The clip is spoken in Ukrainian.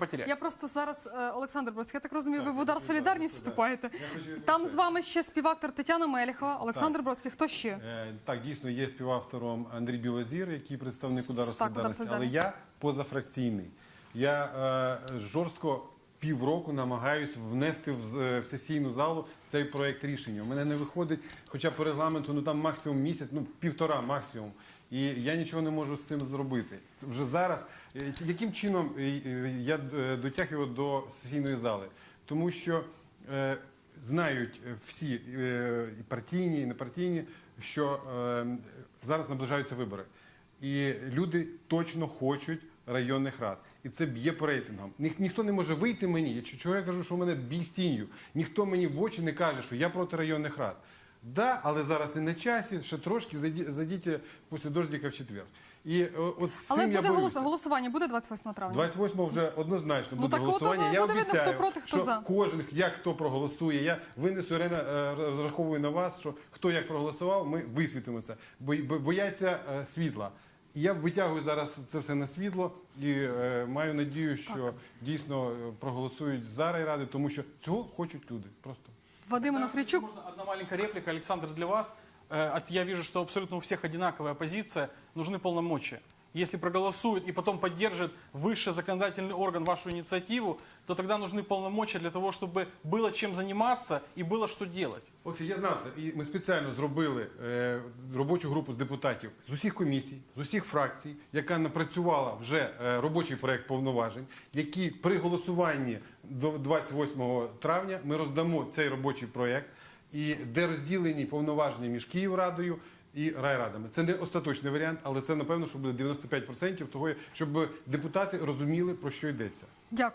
потерять. Я просто зараз, е, Олександр Бродський, я так розумію, ви в удар солідарність вступаєте. Там з вами ще співактор Тетяна Меліхова, Олександр Бродський. Хто ще? Е, Так, дійсно є співавтором Андрій Білозір, який представник удару Так, «Удар солідарності, але я позафракційний. Я е, жорстко півроку намагаюсь внести е, в сесійну залу цей проект рішення. У мене не виходить, хоча по регламенту ну там максимум місяць, ну півтора максимум. І я нічого не можу з цим зробити. Вже зараз, е, яким чином е, я дотяг його до сесійної зали? Тому що е, знають всі е, і партійні, і непартійні, що е, зараз наближаються вибори. І люди точно хочуть районних рад. І це б'є по рейтингам. Ніх, ніхто не може вийти мені. я- Чого я кажу, що в мене бій з тінню? Ніхто мені в очі не каже, що я проти районних рад. Да, але зараз не на часі, ще трошки зайді- зайдіть після дождика в четвер. І е, от з Але цим я буде голос... борюся. голосування, буде 28 травня. 28 вже однозначно Ну, буде так от, голосування. от, я буде видно, обіцяю, хто проти, хто що за. кожен, як хто проголосує. Я винесу Ірина, е, розраховую на вас, що хто як проголосував, ми висвітимо це. Бо, бо- бояться е, світла. Я витягую зараз це все на світло і е, маю надію, що дійсно е, проголосують за райради, тому що цього хочуть люди. Просто. Вадим Можно одна маленькая реплика, Александр, для вас. Э, от- Я вижу, что абсолютно у всех одинаковая позиция. Нужны полномочия. Если проголосуют и потом поддержит высший законодательный орган вашу инициативу, то тогда нужны полномочия для того, чтобы было чем заниматься и было что делать. Олексій, я знав це. І ми спеціально зробили е, робочу групу з депутатів з усіх комісій, з усіх фракцій, яка напрацювала вже е, робочий проект повноважень, які при голосуванні до 28 травня ми роздамо цей робочий проект, і де розділені повноваження між Київрадою і райрадами. Це не остаточний варіант, але це напевно, що буде 95% того, щоб депутати розуміли про що йдеться. Дякую.